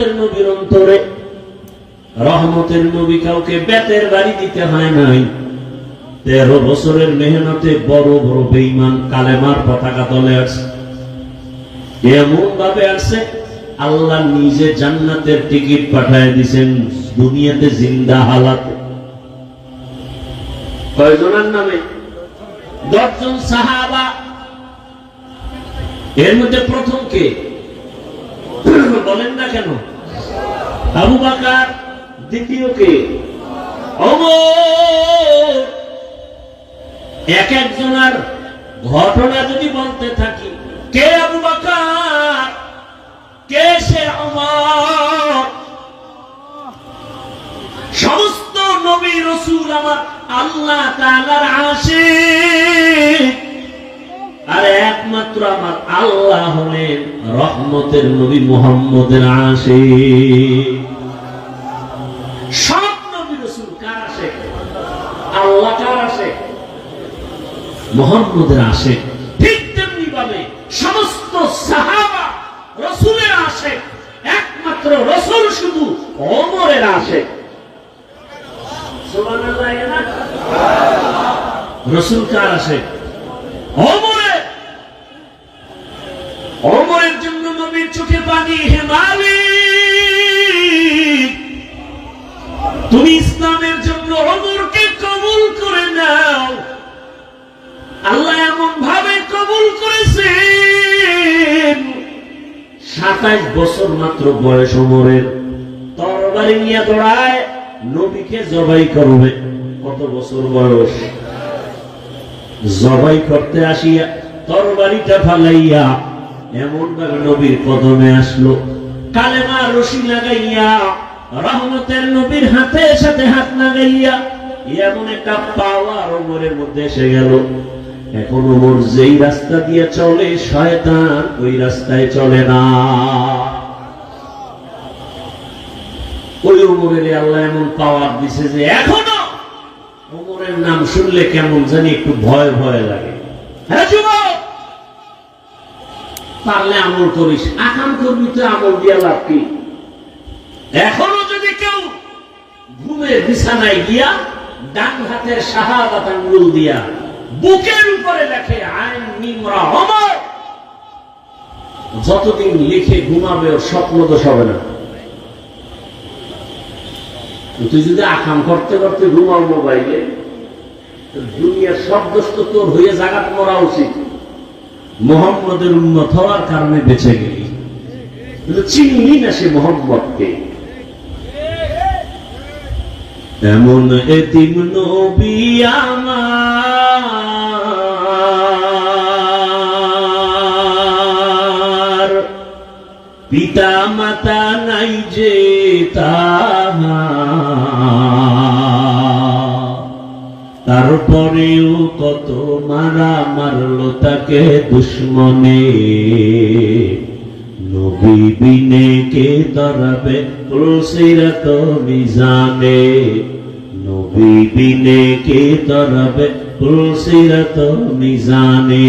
নবীর অন্তরে, রহমতের নবী কাউকে বেতের বাড়ি দিতে হয় নাই। তেরো বছরের মেহনতে বড় বড় বেইমান কালেমার পতাকা তলে আসছে। এমন ভাবে আসছে, আল্লাহ নিজে জান্নাতের টিকিট পাঠায় দিছেন দুনিয়াতে জিন্দা হালাতে। কয়জনের নামে? দশজন সাহাবা। এর মধ্যে প্রথম কে? বলেন না কেন? আবু বাকার দ্বিতীয় কে? অমর! এক একজনের ঘটনা যদি বলতে থাকি, কে আবু বাকার? কে সে অমর? সমস্ত নবী রসুল আমার আল্লাহ তাআলার আশিক। আর একমাত্র আমার আল্লাহ হলেন রহমতের নবী মোহাম্মদের আসে সব নবী রসুল কার আসে আল্লাহ কার আসে মোহাম্মদের আসে ঠিক তেমনি ভাবে সমস্ত সাহাবা রসুলের আসে একমাত্র রসুল শুধু অমরের আসে রসুল কার আসে অমরে অমরের জন্য নবীর চোখে পানি, হে মালিক। তুমি ইসলামের জন্য অমরকে কবুল করে নাও। আল্লাহ এমন ভাবে কবুল করেছেন। সাতাইশ বছর মাত্র বয়স অমরের। তরবারি নিয়ে দৌড়ায়, নবীকে জবাই করবে। কত বছর বয়স? জবাই করতে আসিয়া তরবারিটা ফালাইয়া এমন ভাবে নবীর কদমে আসলো। কালেমা রশি লাগাইয়া, রহমতের নবীর হাতে সাথে হাত লাগাইয়া এমন একটা পাওয়ার ওমরের মধ্যে এসে গেল। এখন ওমর যেই রাস্তা দিয়ে চলে, শয়তান ওই রাস্তায় চলে না। ওই ওমরের আল্লাহ এমন পাওয়ার দিছে যে এখনও ওমরের নাম শুনলে কেমন জানি একটু ভয় ভয় লাগে। হ্যাঁ পারলে আমল করিস। আকাম করবি তো আমল দিয়া লাভ কি? এখনও যদি কেউ ঘুমের বিছানায় গিয়া ডান হাতের শাহাদাত আঙ্গুল দিয়া বুকের উপরে লেখে, আইন নিমরা অমর। যতদিন লিখে ঘুমাবে, ওর স্বপ্ন দোষ হবে না। তুই যদি আকাম করতে করতে ঘুমাও মোবাইলে দুনিয়ার সব দোষ তো তোর হয়ে জাগাত মরা উচিত। মোহাম্মদের উন্নত হওয়ার কারণে বেঁচে গেলি। চিনলি না সে মোহাম্মদকে। এমন এতিম নবী আমার। পিতা মাতা নাই যে তাহার। তারপরেও কত মারা মারলো তাকে দুশ্মনে। নবী বিনে কে দাঁড়াবে তুলসিরত মিজানে? নবী বিনে কে দাঁড়াবে তুলসিরত মিজানে?